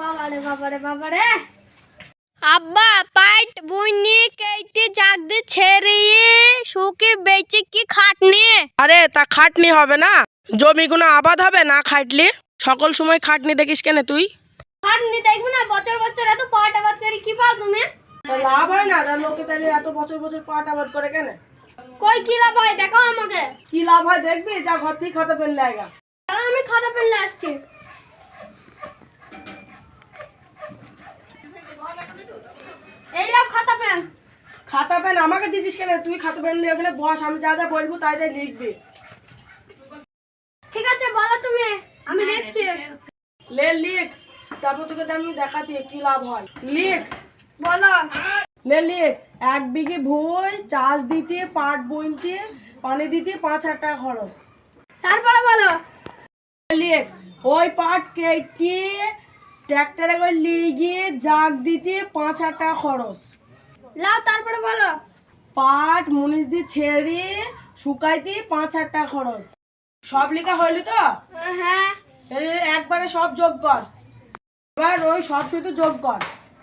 বাবারে বাবারে বাবারে। আব্বা পাইট বুইনি কেটে জাগতে ছেড়ে শুকে বেচে কি খাটনি? আরে তা খাটনি হবে না। জমিগুলো আবাদ হবে না খাটলি? সকল সময় খাটনি দেখিস কেন তুই? খাটনি দেখবি না বছর বছর এত পাট আবাদ করি কি পাও তুমি? লাভ হয় না লোকে তাহলে এত বছর বছর পাট আবাদ করে কেন? কই কি লাভ হয় দেখো আমাকে। কি লাভ হয় দেখবি যা ঘর থেকে খাতা ফেললে আমি খাতা ফেললে আসছি। আমাকে দিছিস কেন? তুই খাতা পেন নিয়ে ওখানে বস আমি যা যা বলব তাই তাই লিখবি। ঠিক আছে বলো তুমি। আমি লিখছি। লে লিখ। তারপর তোকে আমি দেখাচ্ছি কি লাভ হয়। লিখ। বলো। লে লিখ। এক বিঘে ভুই চাষ দিতে পাট বইতে পানি দিতে পাঁচ হাজার টাকা খরচ। তারপরে বলো। লিখ। ওই পাট কেটে ট্র্যাক্টরে করে লিগিয়ে জাগ দিতে পাঁচ হাজার টাকা খরচ। লাভ তারপরে বলো। পাট মুনিশ দিয়ে ছেড়ে শুকাইতে পাঁচ হাজার টাকা খরচ। সব লেখা হইলি তো? হ্যাঁ। একবারে সব যোগ কর। এবার ওই সব শুধু যোগ কর।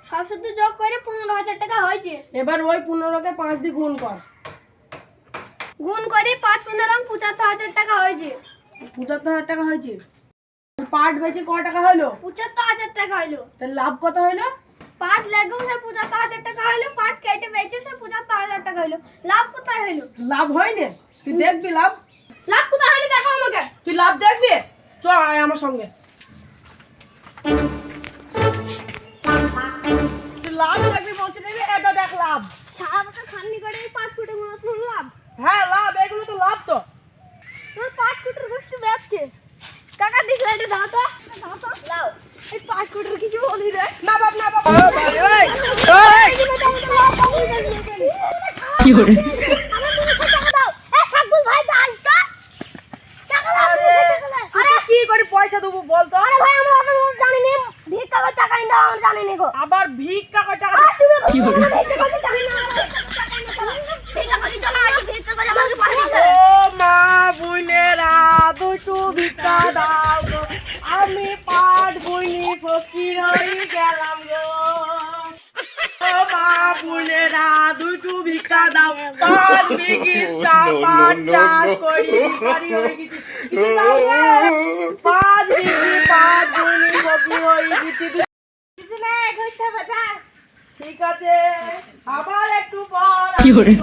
সব শুধু যোগ করে পনেরো হাজার টাকা হয়েছে। এবার ওই পনেরোকে পাঁচ দিয়ে গুণ কর। গুণ করে পাঁচ পনেরো পঁচাত্তর হাজার টাকা হয়েছে। পঁচাত্তর হাজার টাকা হয়েছে? পাট বেচে ক টাকা হলো? পঁচাত্তর হাজার টাকা হইল তাহলে লাভ কত হলো? পাট লেগেও সে পূজা পঁচাত্তর হাজার টাকা হইল পাট কেটে বেচে সে পূজা পঁচাত্তর হাজার টাকা হইল। লাভ কোথায় হইল? লাভ হয়নি। তুই দেখবি লাভ? লাভ কোথায় হইল দেখো আমাকে। তুই লাভ দেখবি? চ আয় আমার সঙ্গে। তুই লাভ দেখবি বলছি দেখবি? এটা দেখ লাভ। সারা বছর খান্নি করে এই পাট ফুটে গুলো তোর লাভ? হ্যাঁ লাভ এগুলো তো লাভ তো। তোর পাট ফুটের গোষ্ঠী বেচছে। কাকা দিস এটা দাও তো। দাও তো। লাও কিছু বলি রে না বাপ না বাপ। কি করে আমার দুশো টাকা দাও এ শাকবুল ভাই দাও তো টাকা দাও আরে কি করে পয়সা দেবো বলতো আরে ভাই আমরা অত জানি নি। ভিক্ষা করে টাকা নিতে আমরা জানি নি গো। আবার ভিক্ষা করে টাকা আর তুমি কি করে ভিক্ষা করে ভিক্ষা আমাকে পাঠিয়ে ও মা বোনেরা দুটো দাও। ফকির হয়ে গেলাম গো? ও মা বোনেরা দুটো ভিক্ষা দাও। পাট বিঘিটা পাট চাষ করি। ভিখারি হয়ে গেছি। পাঁচ বিঘি পাট বইনি ফকির হয়ে গেছি। ঠিক আছে আবার একটু পর কি করে?